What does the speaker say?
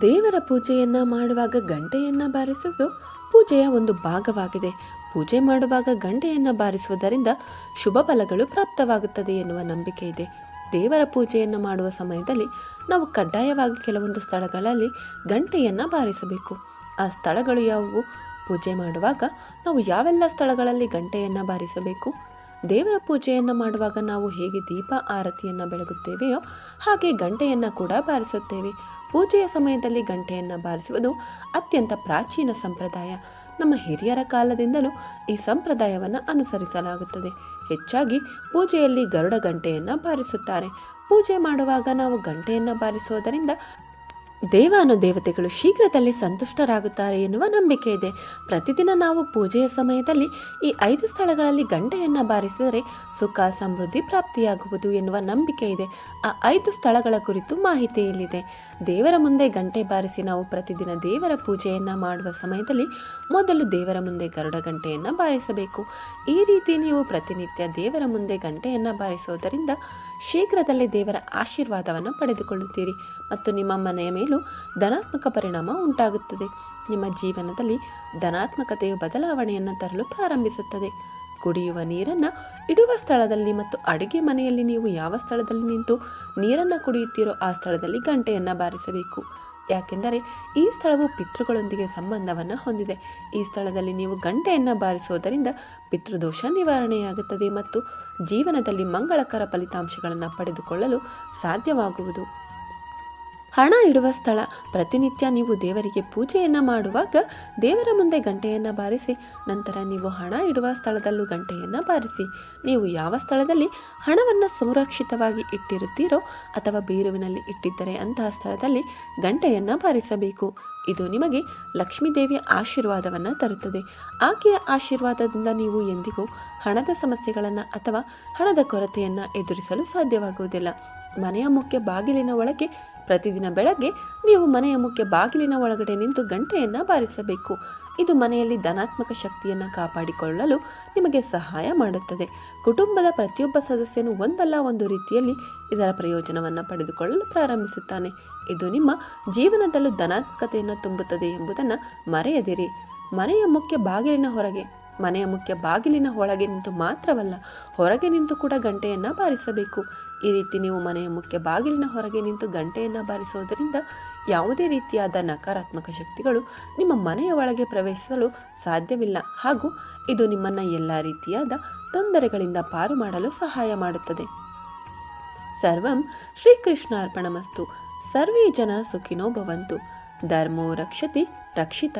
ದೇವರ ಪೂಜೆಯನ್ನ ಮಾಡುವಾಗ ಗಂಟೆಯನ್ನ ಬಾರಿಸುವುದು ಪೂಜೆಯ ಒಂದು ಭಾಗವಾಗಿದೆ. ಪೂಜೆ ಮಾಡುವಾಗ ಗಂಟೆಯನ್ನ ಬಾರಿಸುವುದರಿಂದ ಶುಭ ಫಲಗಳು ಪ್ರಾಪ್ತವಾಗುತ್ತದೆ ಎನ್ನುವ ನಂಬಿಕೆ ಇದೆ. ದೇವರ ಪೂಜೆಯನ್ನು ಮಾಡುವ ಸಮಯದಲ್ಲಿ ನಾವು ಕಡ್ಡಾಯವಾಗಿ ಕೆಲವೊಂದು ಸ್ಥಳಗಳಲ್ಲಿ ಗಂಟೆಯನ್ನು ಬಾರಿಸಬೇಕು. ಆ ಸ್ಥಳಗಳು ಯಾವುವು? ಪೂಜೆ ಮಾಡುವಾಗ ನಾವು ಯಾವೆಲ್ಲ ಸ್ಥಳಗಳಲ್ಲಿ ಗಂಟೆಯನ್ನು ಬಾರಿಸಬೇಕು? ದೇವರ ಪೂಜೆಯನ್ನು ಮಾಡುವಾಗ ನಾವು ಹೇಗೆ ದೀಪ, ಆರತಿಯನ್ನು ಬೆಳಗುತ್ತೇವೆಯೋ ಹಾಗೆ ಗಂಟೆಯನ್ನು ಕೂಡ ಬಾರಿಸುತ್ತೇವೆ. ಪೂಜೆಯ ಸಮಯದಲ್ಲಿ ಗಂಟೆಯನ್ನು ಬಾರಿಸುವುದು ಅತ್ಯಂತ ಪ್ರಾಚೀನ ಸಂಪ್ರದಾಯ. ನಮ್ಮ ಹಿರಿಯರ ಕಾಲದಿಂದಲೂ ಈ ಸಂಪ್ರದಾಯವನ್ನು ಅನುಸರಿಸಲಾಗುತ್ತದೆ. ಹೆಚ್ಚಾಗಿ ಪೂಜೆಯಲ್ಲಿ ಗರುಡ ಗಂಟೆಯನ್ನು ಬಾರಿಸುತ್ತಾರೆ. ಪೂಜೆ ಮಾಡುವಾಗ ನಾವು ಗಂಟೆಯನ್ನು ಬಾರಿಸುವುದರಿಂದ ದೇವಾನುದೇವತೆಗಳು ಶೀಘ್ರದಲ್ಲಿ ಸಂತುಷ್ಟರಾಗುತ್ತಾರೆ ಎನ್ನುವ ನಂಬಿಕೆ ಇದೆ. ಪ್ರತಿದಿನ ನಾವು ಪೂಜೆಯ ಸಮಯದಲ್ಲಿ ಈ ಐದು ಸ್ಥಳಗಳಲ್ಲಿ ಗಂಟೆಯನ್ನು ಬಾರಿಸಿದರೆ ಸುಖ, ಸಮೃದ್ಧಿ ಪ್ರಾಪ್ತಿಯಾಗುವುದು ಎನ್ನುವ ನಂಬಿಕೆ ಇದೆ. ಆ ಐದು ಸ್ಥಳಗಳ ಕುರಿತು ಮಾಹಿತಿಯಲ್ಲಿದೆ. ದೇವರ ಮುಂದೆ ಗಂಟೆ ಬಾರಿಸಿ ನಾವು ಪ್ರತಿದಿನ ದೇವರ ಪೂಜೆಯನ್ನು ಮಾಡುವ ಸಮಯದಲ್ಲಿ ಮೊದಲು ದೇವರ ಮುಂದೆ ಗರುಡ ಗಂಟೆಯನ್ನು ಬಾರಿಸಬೇಕು. ಈ ರೀತಿ ನೀವು ಪ್ರತಿನಿತ್ಯ ದೇವರ ಮುಂದೆ ಗಂಟೆಯನ್ನು ಬಾರಿಸುವುದರಿಂದ ಶೀಘ್ರದಲ್ಲೇ ದೇವರ ಆಶೀರ್ವಾದವನ್ನು ಪಡೆದುಕೊಳ್ಳುತ್ತೀರಿ. ಮತ್ತು ನಿಮ್ಮ ಮನೆಯ ಮೇಲೂ ಧನಾತ್ಮಕ ಪರಿಣಾಮ ಉಂಟಾಗುತ್ತದೆ. ನಿಮ್ಮ ಜೀವನದಲ್ಲಿ ಧನಾತ್ಮಕತೆಯು ಬದಲಾವಣೆಯನ್ನು ತರಲು ಪ್ರಾರಂಭಿಸುತ್ತದೆ. ಕುಡಿಯುವ ನೀರನ್ನು ಇಡುವ ಸ್ಥಳದಲ್ಲಿ ಮತ್ತು ಅಡುಗೆ ಮನೆಯಲ್ಲಿ ನೀವು ಯಾವ ಸ್ಥಳದಲ್ಲಿ ನಿಂತು ನೀರನ್ನು ಕುಡಿಯುತ್ತೀರೋ ಆ ಸ್ಥಳದಲ್ಲಿ ಗಂಟೆಯನ್ನು ಬಾರಿಸಬೇಕು. ಯಾಕೆಂದರೆ ಈ ಸ್ಥಳವು ಪಿತೃಗಳೊಂದಿಗೆ ಸಂಬಂಧವನ್ನು ಹೊಂದಿದೆ. ಈ ಸ್ಥಳದಲ್ಲಿ ನೀವು ಗಂಟೆಯನ್ನು ಬಾರಿಸುವುದರಿಂದ ಪಿತೃದೋಷ ನಿವಾರಣೆಯಾಗುತ್ತದೆ ಮತ್ತು ಜೀವನದಲ್ಲಿ ಮಂಗಳಕರ ಫಲಿತಾಂಶಗಳನ್ನು ಪಡೆದುಕೊಳ್ಳಲು ಸಾಧ್ಯವಾಗುವುದು. ಹಣ ಇಡುವ ಸ್ಥಳ. ಪ್ರತಿನಿತ್ಯ ನೀವು ದೇವರಿಗೆ ಪೂಜೆಯನ್ನು ಮಾಡುವಾಗ ದೇವರ ಮುಂದೆ ಗಂಟೆಯನ್ನು ಬಾರಿಸಿ, ನಂತರ ನೀವು ಹಣ ಇಡುವ ಸ್ಥಳದಲ್ಲೂ ಗಂಟೆಯನ್ನು ಬಾರಿಸಿ. ನೀವು ಯಾವ ಸ್ಥಳದಲ್ಲಿ ಹಣವನ್ನು ಸುರಕ್ಷಿತವಾಗಿ ಇಟ್ಟಿರುತ್ತೀರೋ ಅಥವಾ ಬೀರುವಿನಲ್ಲಿ ಇಟ್ಟಿದ್ದರೆ ಅಂತಹ ಸ್ಥಳದಲ್ಲಿ ಗಂಟೆಯನ್ನು ಬಾರಿಸಬೇಕು. ಇದು ನಿಮಗೆ ಲಕ್ಷ್ಮೀದೇವಿಯ ಆಶೀರ್ವಾದವನ್ನು ತರುತ್ತದೆ. ಆಕೆಯ ಆಶೀರ್ವಾದದಿಂದ ನೀವು ಎಂದಿಗೂ ಹಣದ ಸಮಸ್ಯೆಗಳನ್ನು ಅಥವಾ ಹಣದ ಕೊರತೆಯನ್ನು ಎದುರಿಸಲು ಸಾಧ್ಯವಾಗುವುದಿಲ್ಲ. ಮನೆಯ ಮುಖ್ಯ ಬಾಗಿಲಿನ ಒಳಗೆ ಪ್ರತಿದಿನ ಬೆಳಗ್ಗೆ ನೀವು ಮನೆಯ ಮುಖ್ಯ ಬಾಗಿಲಿನ ಒಳಗಡೆ ನಿಂತು ಗಂಟೆಯನ್ನು ಬಾರಿಸಬೇಕು. ಇದು ಮನೆಯಲ್ಲಿ ಧನಾತ್ಮಕ ಶಕ್ತಿಯನ್ನು ಕಾಪಾಡಿಕೊಳ್ಳಲು ನಿಮಗೆ ಸಹಾಯ ಮಾಡುತ್ತದೆ. ಕುಟುಂಬದ ಪ್ರತಿಯೊಬ್ಬ ಸದಸ್ಯನು ಒಂದಲ್ಲ ಒಂದು ರೀತಿಯಲ್ಲಿ ಇದರ ಪ್ರಯೋಜನವನ್ನು ಪಡೆದುಕೊಳ್ಳಲು ಪ್ರಾರಂಭಿಸುತ್ತಾನೆ. ಇದು ನಿಮ್ಮ ಜೀವನದಲ್ಲೂ ಧನಾತ್ಮಕತೆಯನ್ನು ತುಂಬುತ್ತದೆ ಎಂಬುದನ್ನು ಮರೆಯದಿರಿ. ಮನೆಯ ಮುಖ್ಯ ಬಾಗಿಲಿನ ಹೊರಗೆ ಮನೆಯ ಮುಖ್ಯ ಬಾಗಿಲಿನ ಒಳಗೆ ನಿಂತು ಮಾತ್ರವಲ್ಲ, ಹೊರಗೆ ನಿಂತು ಕೂಡ ಗಂಟೆಯನ್ನು ಬಾರಿಸಬೇಕು. ಈ ರೀತಿ ನೀವು ಮನೆಯ ಮುಖ್ಯ ಬಾಗಿಲಿನ ಹೊರಗೆ ನಿಂತು ಗಂಟೆಯನ್ನು ಬಾರಿಸುವುದರಿಂದ ಯಾವುದೇ ರೀತಿಯಾದ ನಕಾರಾತ್ಮಕ ಶಕ್ತಿಗಳು ನಿಮ್ಮ ಮನೆಯ ಒಳಗೆ ಪ್ರವೇಶಿಸಲು ಸಾಧ್ಯವಿಲ್ಲ. ಹಾಗೂ ಇದು ನಿಮ್ಮನ್ನು ಎಲ್ಲ ರೀತಿಯಾದ ತೊಂದರೆಗಳಿಂದ ಪಾರು ಮಾಡಲು ಸಹಾಯ ಮಾಡುತ್ತದೆ. ಸರ್ವಂ ಶ್ರೀಕೃಷ್ಣಾರ್ಪಣಮಸ್ತು. ಸರ್ವೇ ಜನ ಸುಖಿನೋ ಭವಂತು. ಧರ್ಮೋ ರಕ್ಷತಿ ರಕ್ಷಿತ.